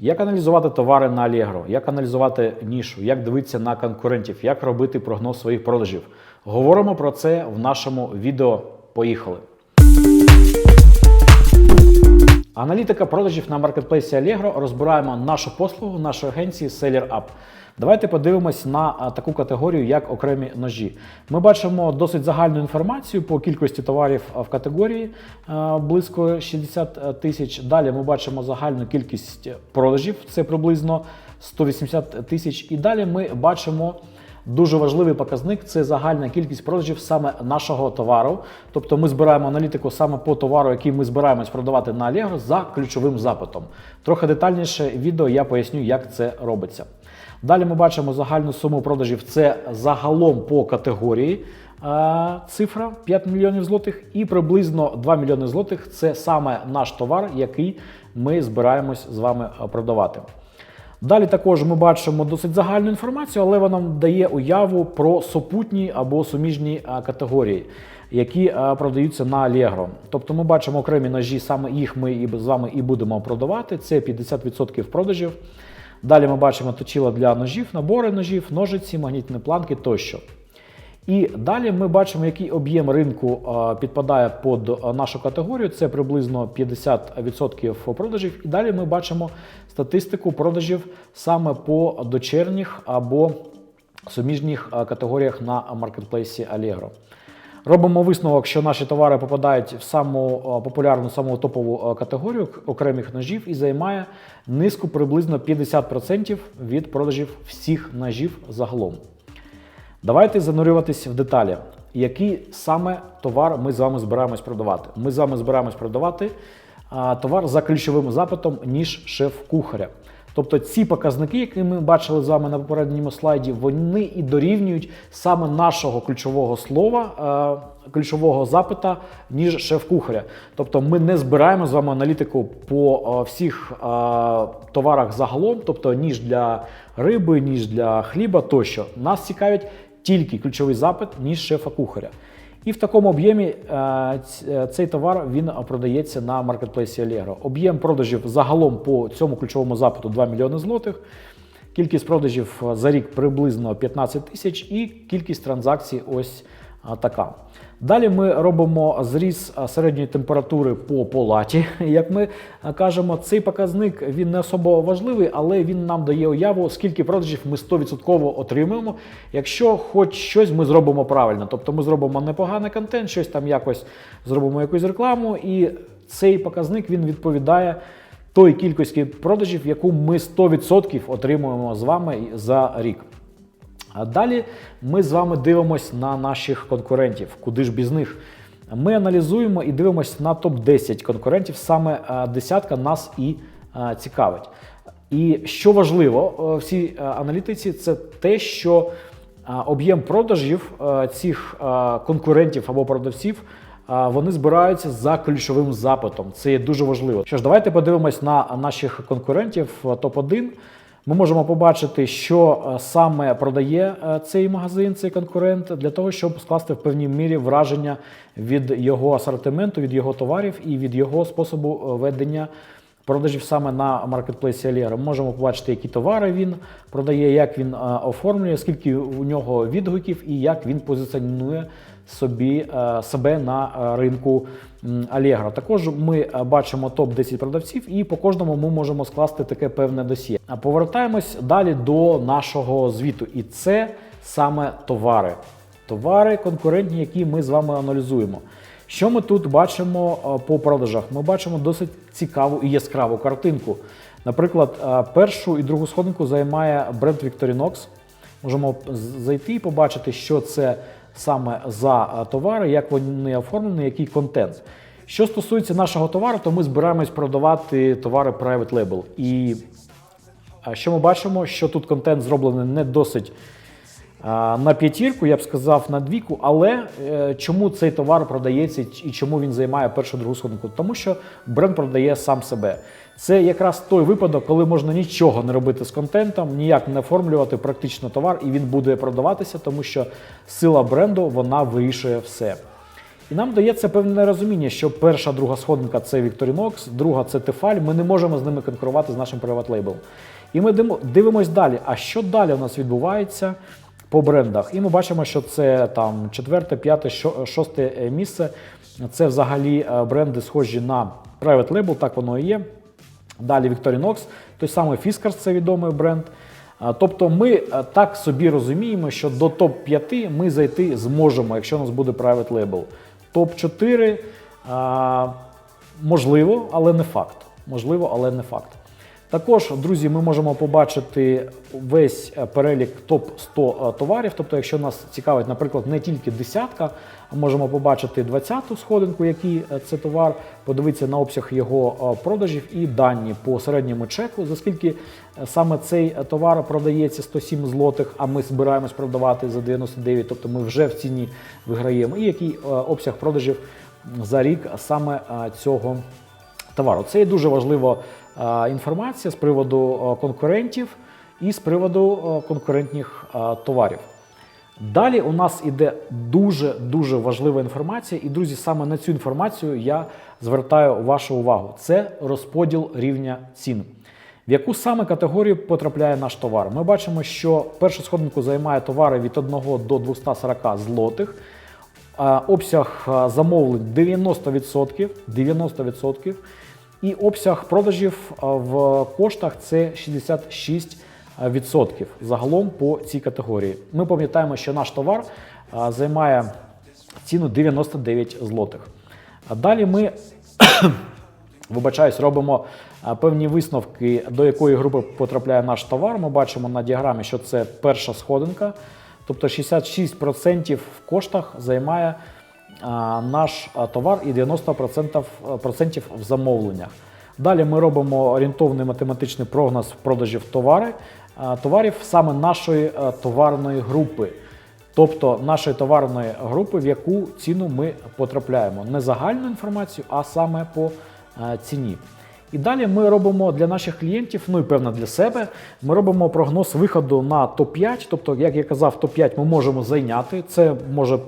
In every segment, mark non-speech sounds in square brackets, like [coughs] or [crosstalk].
Як аналізувати товари на Allegro, як аналізувати нішу, як дивитися на конкурентів, як робити прогноз своїх продажів. Говоримо про це в нашому відео. Поїхали! Аналітика продажів на маркетплейсі Allegro розбираємо нашу послугу нашої агенції SellerUp. Давайте подивимось на таку категорію, як окремі ножі. Ми бачимо досить загальну інформацію по кількості товарів в категорії близько 60 тисяч. Далі ми бачимо загальну кількість продажів, це приблизно 180 тисяч. І далі ми бачимо. Дуже важливий показник це загальна кількість продажів саме нашого товару. Тобто ми збираємо аналітику саме по товару, який ми збираємось продавати на Allegro за ключовим запитом. Трохи детальніше відео я поясню, як це робиться. Далі ми бачимо загальну суму продажів. Це загалом по категорії е, цифра 5 мільйонів злотих, і приблизно 2 мільйони злотих це саме наш товар, який ми збираємось з вами продавати. Далі також ми бачимо досить загальну інформацію, але вона дає уяву про супутні або суміжні категорії, які продаються на Allegro. Тобто ми бачимо окремі ножі, саме їх ми і з вами і будемо продавати. Це 50% продажів. Далі ми бачимо точила для ножів, набори ножів, ножиці, магнітні планки тощо. І далі ми бачимо, який об'єм ринку підпадає під нашу категорію. Це приблизно 50% продажів. І далі ми бачимо статистику продажів саме по дочерніх або суміжніх категоріях на маркетплейсі Allegro. Робимо висновок, що наші товари попадають в саму популярну, саму топову категорію окремих ножів і займає низку приблизно 50% від продажів всіх ножів загалом. Давайте занурюватись в деталі. Який саме товар ми з вами збираємось продавати? Ми з вами збираємось продавати товар за ключовим запитом, ніж шеф-кухаря. Тобто ці показники, які ми бачили з вами на попередньому слайді, вони і дорівнюють саме нашого ключового слова, ключового запита, ніж шеф-кухаря. Тобто ми не збираємо з вами аналітику по всіх товарах загалом, тобто ніж для риби, ніж для хліба тощо. Нас цікавить тільки ключовий запит, ніж шефа-кухаря. І в такому об'ємі е, е, цей товар він продається на маркетплейсі Allegro. Об'єм продажів загалом по цьому ключовому запиту 2 мільйони злотих. Кількість продажів е, за рік приблизно 15 тисяч, і кількість транзакцій ось така. Далі ми робимо зріз середньої температури по палаті. [laughs] Як ми кажемо, цей показник він не особо важливий, але він нам дає уяву, скільки продажів ми 100% отримуємо, якщо хоч щось ми зробимо правильно. Тобто ми зробимо непоганий контент, щось там якось зробимо якусь рекламу, і цей показник він відповідає той кількості продажів, яку ми 100% отримуємо з вами за рік. А далі ми з вами дивимося на наших конкурентів, куди ж без них. Ми аналізуємо і дивимося на топ-10 конкурентів. Саме е, десятка нас і е, цікавить. І що важливо е, в цій аналітиці, це те, що об'єм продажів цих конкурентів або продавців вони збираються за ключовим запитом. Це є дуже важливо. Що ж, давайте подивимось на наших конкурентів е, топ-1. Ми можемо побачити, що е, саме продає е, цей магазин, цей конкурент, для того, щоб скласти в певній мірі враження від його асортименту, від його товарів і від його способу е, ведення продажів саме на маркетплейсі Allegro. Ми можемо побачити, які товари він продає, як він оформлює, скільки у нього відгуків і як він позиціонує собі себе на ринку Allegro. Також ми е, бачимо топ 10 продавців, і по кожному ми можемо скласти таке певне досьє. А повертаємось далі до нашого звіту, і це саме товари. Товари конкурентні, які ми з вами аналізуємо. Що ми тут бачимо е, по продажах? Ми бачимо досить цікаву і яскраву картинку. Наприклад, е, першу і другу сходинку займає бренд Victorinox. Можемо зайти і побачити, що це саме за е, товари, як вони оформлені, який контент. Що стосується нашого товару, то ми збираємось продавати товари Private Label. І е, що ми бачимо, що тут контент зроблений не досить на п'ятірку, я б сказав, на двійку. Але е, чому цей товар продається і чому він займає першу другу сходинку? Тому що бренд продає сам себе. Це якраз той випадок, коли можна нічого не робити з контентом, ніяк не оформлювати практично товар, і він буде продаватися, тому що сила бренду вона вирішує все. І нам дається певне розуміння, що перша, друга сходинка це Victorinox, друга це Tefal, Ми не можемо з ними конкурувати з нашим приват лейблом. І ми дивимось далі. А що далі у нас відбувається по брендах? І ми бачимо, що це там четверте, п'яте, шосте е, місце. Це взагалі е, бренди схожі на private label, так воно і є. Далі Victorinox, той самий Fiskars, це відомий бренд. Тобто ми е, так собі розуміємо, що до топ-5 ми зайти зможемо, якщо у нас буде private label. Топ-4 можливо, але не факт. Можливо, але не факт. Також, друзі, ми можемо побачити весь е, перелік топ 100 товарів. Тобто, якщо нас цікавить, наприклад, не тільки десятка, а можемо побачити 20-ту сходинку, який е, це товар, подивитися на обсяг його е, продажів і дані по середньому чеку, за скільки е, саме цей е, товар продається 107 злотих, а ми збираємось продавати за 99, тобто ми вже в ціні виграємо, і який е, обсяг продажів за рік саме е, цього товару. Це є дуже важлива е, інформація з приводу е, конкурентів і з приводу е, конкурентних е, товарів. Далі у нас іде дуже дуже важлива інформація, і друзі, саме на цю інформацію я звертаю вашу увагу. Це розподіл рівня цін. В яку саме категорію потрапляє наш товар? Ми бачимо, що першу сходинку займає товари від 1 до 240 злотих. Обсяг замовлень 90%, 90%. І обсяг продажів в коштах це 66% загалом по цій категорії. Ми пам'ятаємо, що наш товар займає ціну 99 злотих. Далі ми [coughs] Вибачаюсь, робимо певні висновки, до якої групи потрапляє наш товар. Ми бачимо на діаграмі, що це перша сходинка. Тобто 66% в коштах займає наш товар і 90% в замовленнях. Далі ми робимо орієнтовний математичний прогноз продажів товари, товарів саме нашої товарної групи. Тобто нашої товарної групи, в яку ціну ми потрапляємо. Не загальну інформацію, а саме по ціні. І далі ми робимо для наших клієнтів, ну і певно для себе, ми робимо прогноз виходу на топ-5. Тобто, як я казав, топ-5 ми можемо зайняти. Це може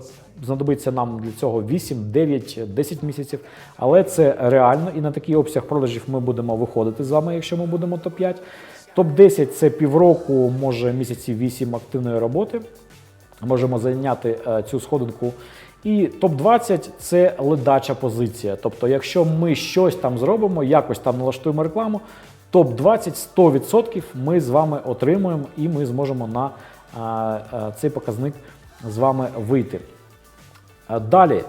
знадобиться нам для цього 8, 9, 10 місяців. Але це реально, і на такий обсяг продажів ми будемо виходити з вами, якщо ми будемо топ-5. Топ-10 це півроку, може місяців 8 активної роботи можемо зайняти е, цю сходинку. І топ-20 це ледача позиція. Тобто, якщо ми щось там зробимо, якось там налаштуємо рекламу, топ-20 100% ми з вами отримуємо і ми зможемо на е, е, цей показник з вами вийти. Е, Далі,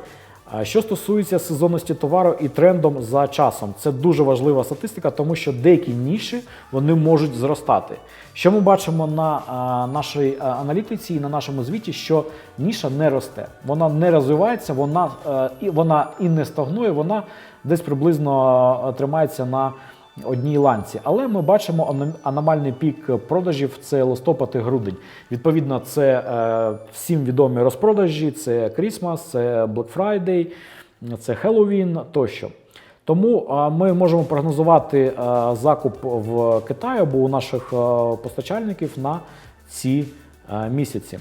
е, що стосується сезонності товару і трендом за часом, це дуже важлива статистика, тому що деякі ніші вони можуть зростати. Що ми бачимо на е, нашій аналітиці і на нашому звіті, що ніша не росте, вона не розвивається, вона, і, вона і не стагнує, вона десь приблизно тримається на одній ланці. Але ми бачимо аномальний пік продажів це листопад і грудень. Відповідно, це е, всім відомі розпродажі, це Крісмас, це Black Friday, це Хеллоуін тощо. Тому ми можемо прогнозувати закуп в Китаї або у наших постачальників на ці місяці.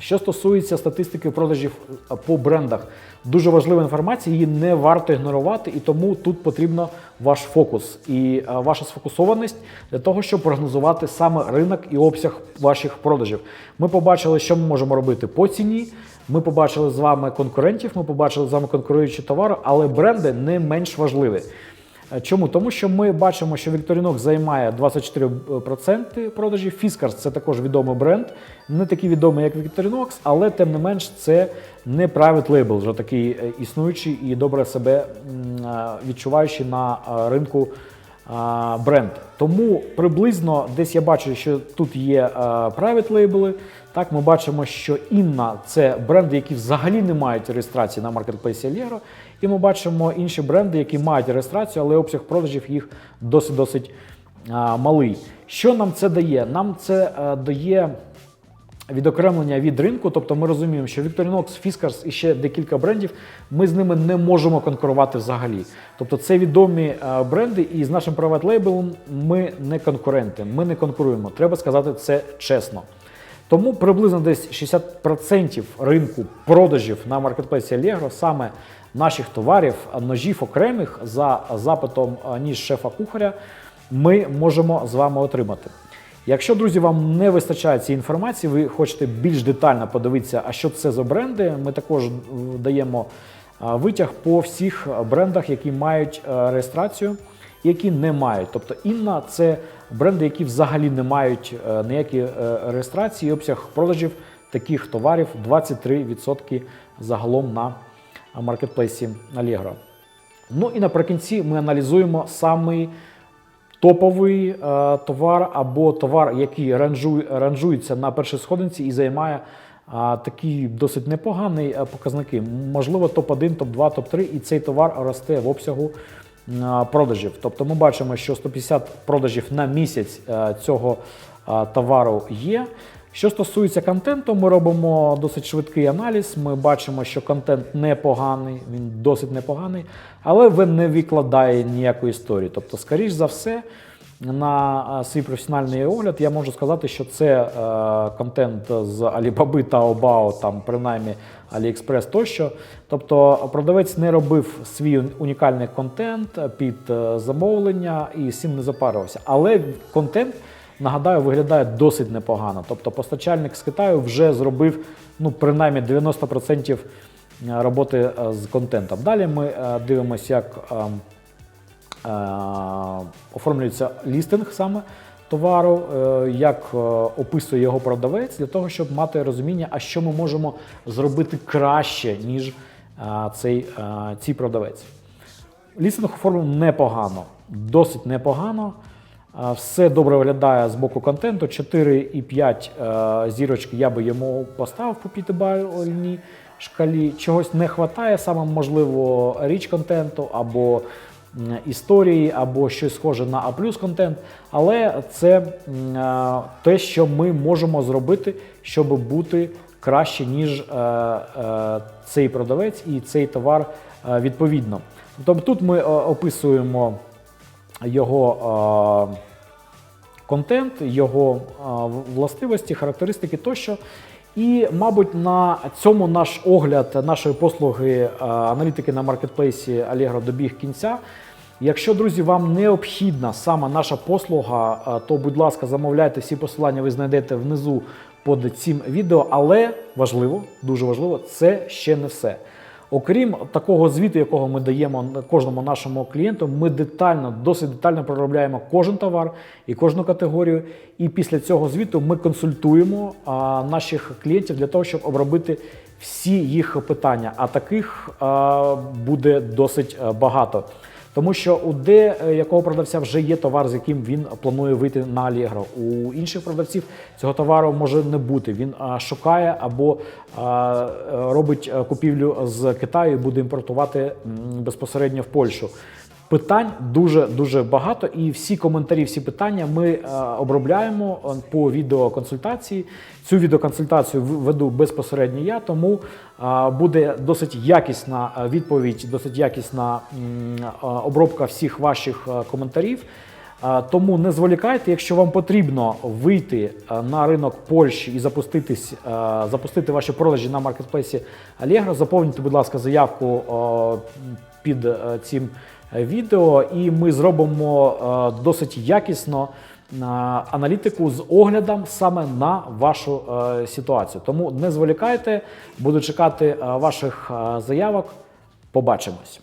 Що стосується статистики продажів е, по брендах, дуже важлива інформація, її не варто ігнорувати, і тому тут потрібно ваш фокус і е, ваша сфокусованість для того, щоб прогнозувати саме ринок і обсяг ваших продажів. Ми побачили, що ми можемо робити по ціні. Ми побачили з вами конкурентів, ми побачили з вами конкуруючі товари, але бренди не менш важливі. Е, Чому? Тому що ми бачимо, що Victorinox займає 24% продажів. Фіскарс – це також відомий бренд, не такий відомий, як Victorinox, але тим не менш це не private label, вже такий е, існуючий і добре себе е, відчуваючий на ринку бренд. Тому приблизно десь я бачу, що тут є private лейбли. Так, ми бачимо, що Інна це бренди, які взагалі не мають реєстрації на маркетплейсі Allegro. І ми бачимо інші бренди, які мають реєстрацію, але обсяг продажів їх досить досить малий. Що нам це дає? Нам це а, дає відокремлення від ринку, тобто ми розуміємо, що Victorinox, Fiskars і ще декілька брендів, ми з ними не можемо конкурувати взагалі. Тобто це відомі е, бренди, і з нашим приват лейблом ми не конкуренти, ми не конкуруємо. Треба сказати це чесно. Тому приблизно десь 60% ринку продажів на маркетплейсі Allegro саме наших товарів, ножів окремих за запитом ніж шефа-кухаря ми можемо з вами отримати. Якщо, друзі, вам не вистачає цієї інформації, ви хочете більш детально подивитися, а що це за бренди, ми також даємо витяг по всіх брендах, які мають е, реєстрацію, які не мають. Тобто Інна це бренди, які взагалі не мають е, ніякі е, реєстрації, обсяг продажів таких товарів 23% загалом на маркетплейсі Allegro. Ну і наприкінці ми аналізуємо самий топовий е, товар або товар, який ранжує, ранжується на першій сходинці і займає а, такі досить непогані е, показники. Можливо, топ-1, топ-2, топ-3, і цей товар росте в обсягу продажів. Тобто ми бачимо, що 150 продажів на місяць е, цього товару є. Що стосується контенту, ми робимо досить швидкий аналіз. Ми бачимо, що контент непоганий, він досить непоганий, але він не викладає ніякої історії. Тобто, скоріш за все, на свій професіональний огляд я можу сказати, що це е, контент з Alibaba та Obao, там принаймні AliExpress тощо. Тобто продавець не робив свій унікальний контент під е, замовлення і з цим не запарувався. Але контент нагадаю, виглядає досить непогано. Тобто постачальник з Китаю вже зробив ну, принаймні 90% роботи е, з контентом. Далі ми е, дивимося, як е, е, оформлюється лістинг саме товару, е, як е, описує його продавець, для того, щоб мати розуміння, а що ми можемо зробити краще, ніж е, цей, е, цей продавець. Лістинг оформлений непогано, досить непогано. Все добре виглядає з боку контенту. 4,5 е, зірочки я би йому поставив по п'ятибальній шкалі. Чогось не вистачає, саме можливо, річ контенту або історії, або щось схоже на А контент. Але це е, те, що ми можемо зробити, щоб бути краще, ніж е, цей продавець і цей товар відповідно. Тобто тут ми описуємо його контент, його властивості, характеристики тощо. І, мабуть, на цьому наш огляд нашої послуги аналітики на маркетплейсі Allegro добіг кінця. Якщо, друзі, вам необхідна саме наша послуга, то, будь ласка, замовляйте всі посилання, ви знайдете внизу під цим відео. Але важливо, дуже важливо, це ще не все. Окрім такого звіту, якого ми даємо кожному нашому клієнту, ми детально, досить детально проробляємо кожен товар і кожну категорію. І після цього звіту ми консультуємо наших клієнтів для того, щоб обробити всі їх питання. А таких буде досить багато. Тому що у де е, якого продавця вже є товар, з яким він планує вийти на Allegro. У інших продавців цього товару може не бути. Він шукає або е, робить е, купівлю з Китаю і буде імпортувати безпосередньо в Польщу. Питань дуже дуже багато, і всі коментарі, всі питання ми е, обробляємо е, по відеоконсультації. Цю відеоконсультацію веду безпосередньо я, тому е, буде досить якісна е, відповідь, досить якісна м, е, обробка всіх ваших коментарів. Е, Тому не зволікайте, якщо вам потрібно вийти на ринок Польщі і запуститись, е, запустити ваші продажі на маркетплейсі Allegro, заповнюйте, будь ласка, заявку е, під цим відео, і ми зробимо е, досить якісно е, аналітику з оглядом саме на вашу е, ситуацію. Тому не зволікайте, буду чекати е, ваших е, заявок. Побачимось.